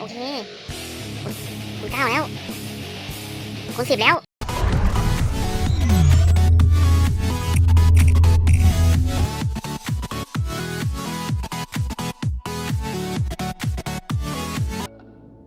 โอเค คุณเก้าแล้ว คุณสิบแล้ว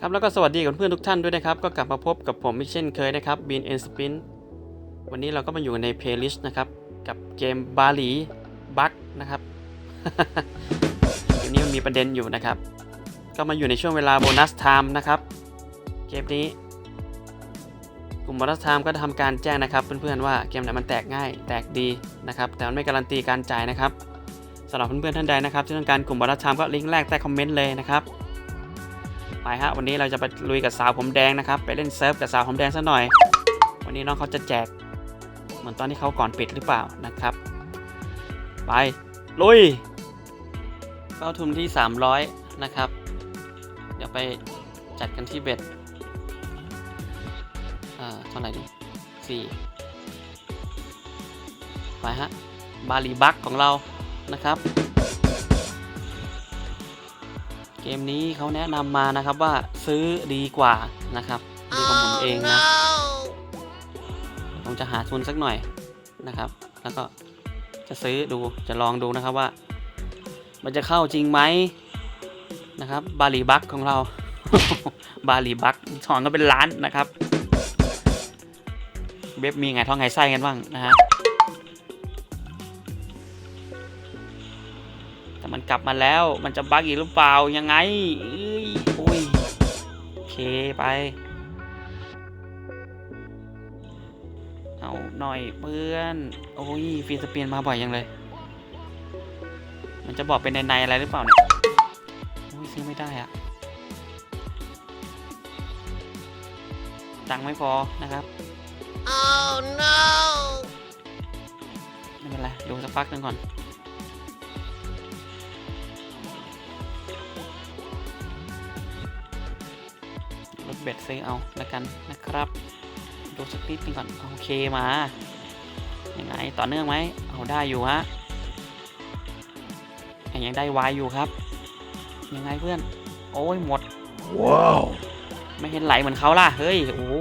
ครับแล้วก็สวัสดีกับเพื่อนทุกท่านด้วยนะครับ ก็กลับมาพบกับผมอีกเช่นเคยนะครับ Bean and Spin วันนี้เราก็มาอยู่ในเพลย์ลิสต์นะครับ กับเกมบาหลีบักนะครับเกมนี้มันมีประเด็นอยู่นะครับ ก็มาอยู่ในช่วงเวลาโบนัสไทม์นะครับ เกมนี้ กลุ่มโบนัสไทม์ก็ทำการแจ้งนะครับ เพื่อนๆว่าเกมไหนมันแตกง่าย แตกดีนะครับ แต่มันไม่การันตีการจ่ายนะครับสำหรับเพื่อนๆท่านใดนะครับที่ต้องการกลุ่มโบนัสไทม์ก็ลิงก์แรกใต้คอมเมนต์เลยนะครับไปฮะวันนี้เราจะไปลุยกับสาวผมแดงนะครับ ไปเล่นเซิร์ฟกับสาวผมแดงซะหน่อย วันนี้น้องเขาจะแจก เหมือนตอนที่เขาก่อนปิดหรือเปล่านะครับ ไปลุยเข้าทุนที่ 300 นะครับ เดี๋ยวไปจัดกันที่เบ็ดอ่าเท่าไหร่ดีสี่ไปฮะ บาลีบักของเรานะครับ เกมนี้เขาแนะนำมานะครับว่าซื้อดีกว่านะครับดีกว่าหมุนเองนะผมจะหาทุนสักหน่อยนะครับ แล้วก็จะซื้อดูจะลองดูนะครับว่า มันจะเข้าจริงไหม นะครับ บาลีบักของเรา บาลีบักถอนก็เป็นล้านนะครับ เว็บมีไงท้องไงไส้กันบ้างนะฮะแต่มันกลับมาแล้วมันจะบักอีกหรือเปล่ายังไงเอ้ยโอ้ยโอเคไป เอาหน่อยเพื่อน โอ้ยฟีสเปียนมาบ่อยยังเลย มันจะบอกเป็นในๆอะไรหรือเปล่าเนี่ย ซื้อไม่ได้อะตังค์ไม่พอนะครับ oh no ไม่เป็นไรดูสักพักหนึ่งก่อนลดเบ็ดซื้อเอาแล้วกันนะครับ ดูสักนิดหนึงก่อน โอเคมา ยังไง ต่อเนื่องไหม เอาได้อยู่ฮะ ยังยังได้วายอยู่ครับ ยังไงเพื่อน โอ้ยหมด ว้าว ไม่เห็นไหลเหมือนเขาล่ะ เฮ้ย โอ้โห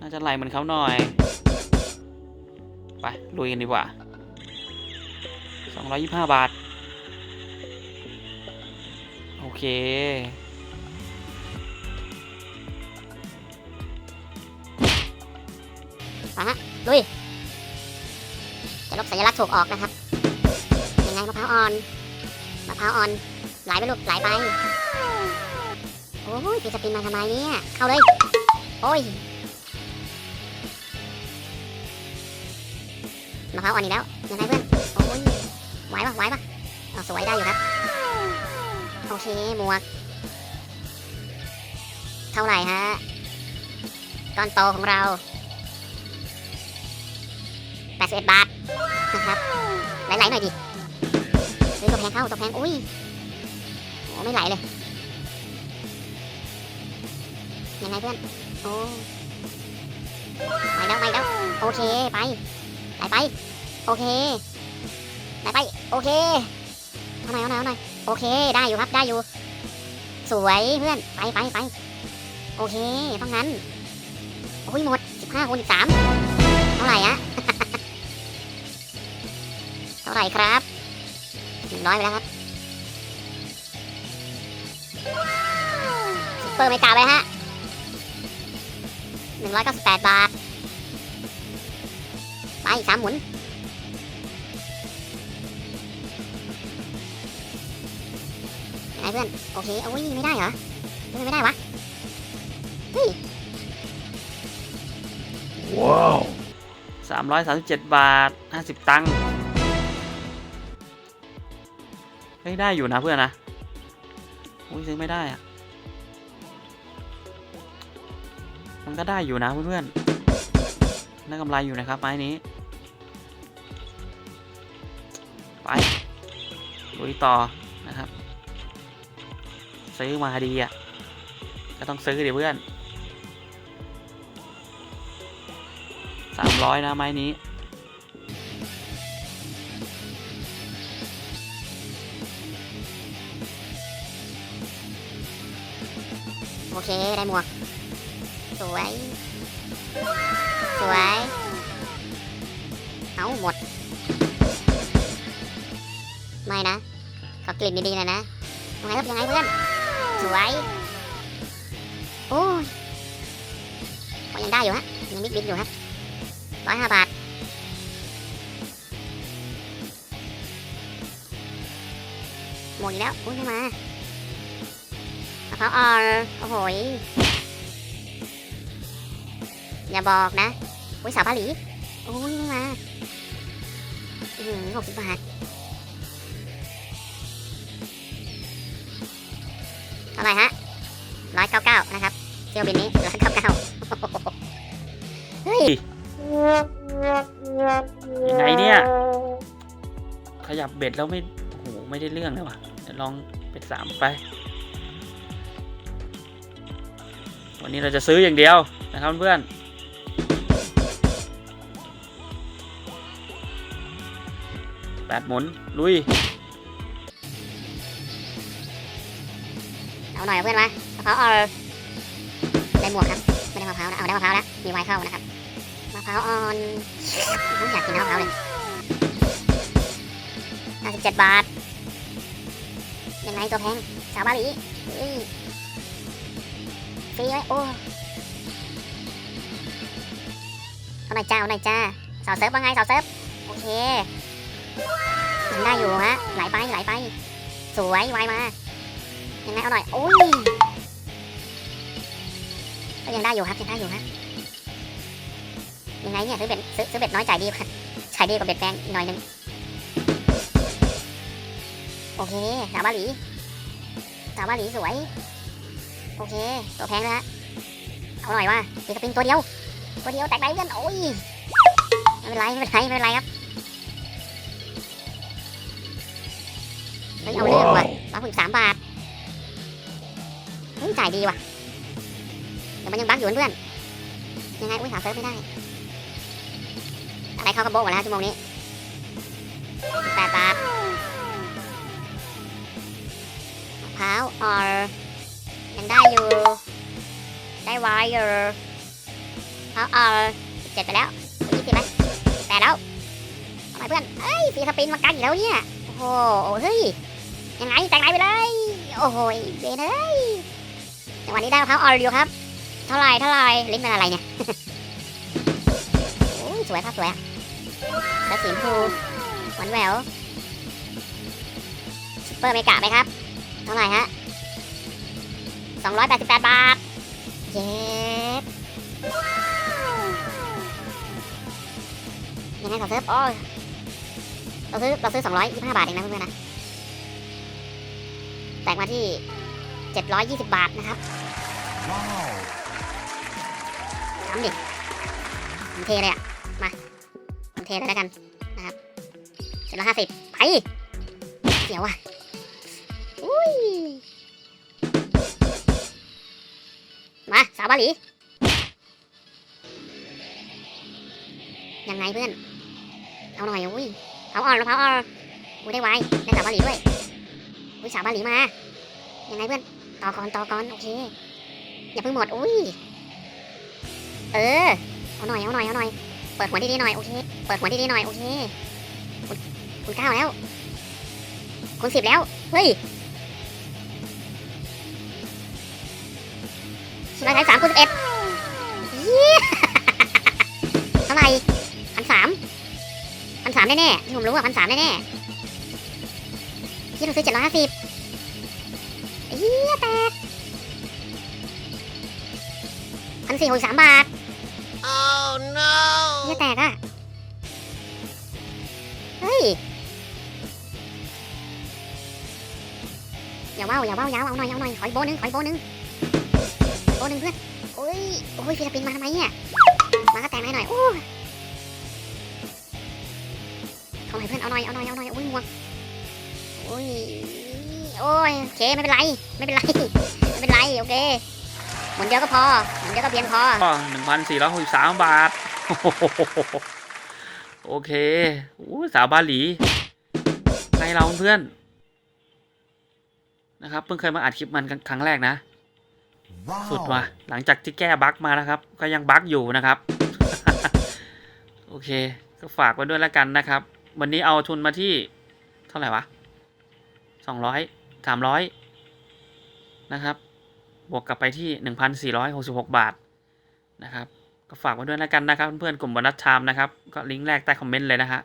น่าจะไหลเหมือนเขาหน่อย ไป ลุยกันดีกว่า 225 บาท โอเคมาฮะลุย ลบสัญลักษณ์ถูกออกนะครับยังไงมะพร้าวอ่อนมะพร้าวอ่อนไหลไปลูกไหลไปโอ้ยปีสปินมาทำไมเนี่ยเข้าเลยโอ้ยมะพร้าวอ่อนอีกแล้วยังไงเพื่อนโอ้ยไหวปะไหวปะเอาสวยได้อยู่ครับโอเคหมวก เท่าไหร่ฮะก้อนโตของเรา81บาท นะครับไหลๆหน่อยดิซื้อตัวแพงเข้าตัวแพงอุ้ยโอ้ไม่ไหลเลยยังไงเพื่อนโอ้ไปแล้วไปแล้วโอเคไปไหลไป โอเคไหลไปโอเคเอาหน่อยเอาหน่อยเอาหน่อยโอเคได้อยู่ครับได้อยู่ สวยเพื่อนไปไปไปโอเคต้องงั้นโอ้ยหมด15คูณ13เท่าไหร่อะ ท่าไหร่ครับหนึ่งร้อยไปแล้วครับซุปเปอร์ไม่กล่าไปฮะหนึ่งร้อยเก้าสิบแปดบาท ไปอีกสามหมุนยังไงเพื่อน โอเคโอ้ยไม่ได้เหรอไม่ได้วะเฮ้ยว้าว337บเจ็ดบาท50ตังค์ ฮ้ยได้อยู่นะเพื่อนนะอุ้ยซื้อไม่ได้อะมันก็ได้อยู่นะเพื่อนๆได้กำไรอยู่นะครับไม้นี้ ไปลุยต่อนะครับ ซื้อมาดีอะ ก็ต้องซื้อดิเพื่อนสามร้อยนะไม้นี้ โอเคได้หมวก สวย สวย เอาหมด ไม่นะขอกลิ่นดีๆเลยนะยังไงครับยังไงเพื่อน สวย โอ้ยก็ยังได้อยู่ฮะ ยังบิ๊กบิ๊กอยู่ฮะร้อยห้าบาทหมดอีกแล้วอุ้ยไม่มา มะพร้าวอ่อนโอ้โหยอย่าบอกนะอุ้ยสาวบาหลีโอ้ยไม่มาอืมหกสิบบาทเท่าไหร่ฮะร้อยเก้าเก้านะครับเที่ยวบินนี้ร้อยเก้าเก้าเฮ้ยยังไงเนี่ย ขยับเบ็ดแล้วไม่โอ้โหไม่ได้เรื่องเลยว่ะเดี๋ยวลองเป็ดสามไป วันนี้เราจะซื้ออย่างเดียวนะครับเพื่อนแปดหมุน ลุย เอาหน่อยเพื่อนมามะพร้าวออนได้หมวกครับ ไม่ได้มะพร้าวนะ เอาได้มะพร้าวแล้ว มีไวน์เข้านะครับ มะพร้าวออนอุ๊ยอยากกินมะพร้าวเลย57บาท ยังไงตัวแพงสาวบาหลี เฮ้ยฟรีไว้โอ้เอาหน่อยจ้าเอาหน่อยจ้าสาวเซิร์ฟว่าไงสาวเซิร์ฟโอเคยังได้อยู่ฮะไหลไปไหลไป สวยไวมายังไงเอาหน่อยโอ้ยก็ยังได้อยู่ครับยังได้อยู่ฮะยังไงเนี่ยซื้อเบ็ดซื้อซื้อเบ็ดน้อยจ่ายดีกว่าจ่ายดีกว่าเบ็ดแพงหน่อยหนึงโอเคสาวบาหลีสาวบาหลีสวย โอเค ตัวแพงแล้วฮะ เอาหน่อยว่าตีสปริงตัวเดียว ตัวเดียวแตกไหนเพื่อนโอ้ย ไม่เป็นไรไม่เป็นไรไม่เป็นไรครับเฮ้ยเอาเรื่องว่ะร้อยหกสิบสามบาทเฮ้ยจ่ายดีว่ะแต่มันยังบั๊กอยู่เพื่อนยังไงอุ้ยหาเซิร์ฟไม่ได้ อะไรเข้ากระโบกหมดแล้วชั่วโมงนี้แปดบาทมะพร้าวออร์ ยังได้อยู่ ได้ไวายอยู่มะพร้าวออร์เจ็ดไปแล้วยี่สิบไหมแปดแล้วทำไมเพื่อนเอ้ยฟีสปินมากันอีกแล้วเนี่ยโอ้โหเฮ้ยยังไงแตกไหนไปเลยโอ้โหเบนเอ้ยจังหวะนี้ได้มะพร้าวออร์อยู่ครับ เท่าไรเท่าไรลิ้นเป็นอะไรเนี่ยโอ้ยสวยครับสวยอะแล้วสีชมพูหวานแหววซุปเปอร์เมกะไหมครับ เท่าไหร่ฮะ สองร้อยแปดสิบแปดบาท เย้ยังไงขอซิร์ฟโอ้ยเราซื้อเราซื้อสองร้อยยี่สิบห้าบาทเองนะเพื่อนๆนะ แตกมาที่เจ็ดร้อยยี่สิบบาทนะครับทำดิผมเทเลยอะ มาผมเทเลยแล้วกันนะครับเจ็ดร้อยห้าสิบไปเดี๋ยวอะอุ้ย มาสาวบาหลี ยังไงเพื่อน เอาหน่อยอุ้ยเผาอ่อนแล้วเผาอ่อนอุ้ยได้ไวได้สาวบาหลีด้วยอุ้ยสาวบาหลีมา ยังไงเพื่อน ต่อก่อนต่อก่อนโอเค อย่าเพิ่งหมดอุ้ย เออ เอาหน่อยเอาหน่อยเอาหน่อย เปิดหัวดีๆหน่อยโอเค เปิดหัวดีๆหน่อยโอเค คุณเก้าแล้ว คุณสิบแล้ว เฮ้ย สิบร้อยสามคุณสิบเอ็ดเยี่ยเท่าไหร่พันสามพันสามแน่ๆที่ผมรู้ว่าพันสามแน่ๆที่เราซื้อเจ็ดร้อยห้าสิบเฮียแตกพันสี่หกสามบาท Oh no! เฮียแตกอะเฮ้ยอย่าว่าวอย่าว่าวอยาวเอาหน่อยเอาหน่อยขออีกโบนึงขออีกโบนึง ขออีกโบนึงเพื่อนโอ้ยโอ้ยฟิลิปปินมาทำไมเนี่ยมาก็แตกหน่อยหน่อยโอ้ยเอาหน่อยเพื่อนเอาหน่อยเอาหน่อยเอาหน่อยโอ้ยหมวกโอ้ยโอ้ยโอเคไม่เป็นไรไม่เป็นไรไม่เป็นไรโอเคหมุนเดียวก็พอหมุนเดียวก็เพียงพอหนึ่งพันสี่ร้อยหกสิบสามบาทโอเคอู้สาวบาหลีให้เราเพื่อนนะครับ เพิ่งเคยมาอัดคลิปมันครั้งแรกนะ สุดว่ะหลังจากที่แก้บั๊กมานะครับ ก็ยังบั๊กอยู่นะครับ โอเค ก็ฝากไว้ด้วยแล้วกันนะครับ วันนี้เอาทุนมาที่เท่าไหร่วะสองร้อยสามร้อยนะครับ บวกกลับไปที่หนึ่งพันสี่ร้อยหกสิบหกบาทนะครับ ก็ฝากไว้ด้วยแล้วกันนะครับ เพื่อนๆกลุ่มบรรทัดไทม์นะครับ ก็ลิงก์แรกใต้คอมเมนต์เลยนะฮะ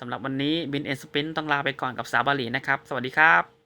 สำหรับวันนี้บินเอ็นสปินต้องลาไปก่อนกับสาวบาหลีนะครับ สวัสดีครับ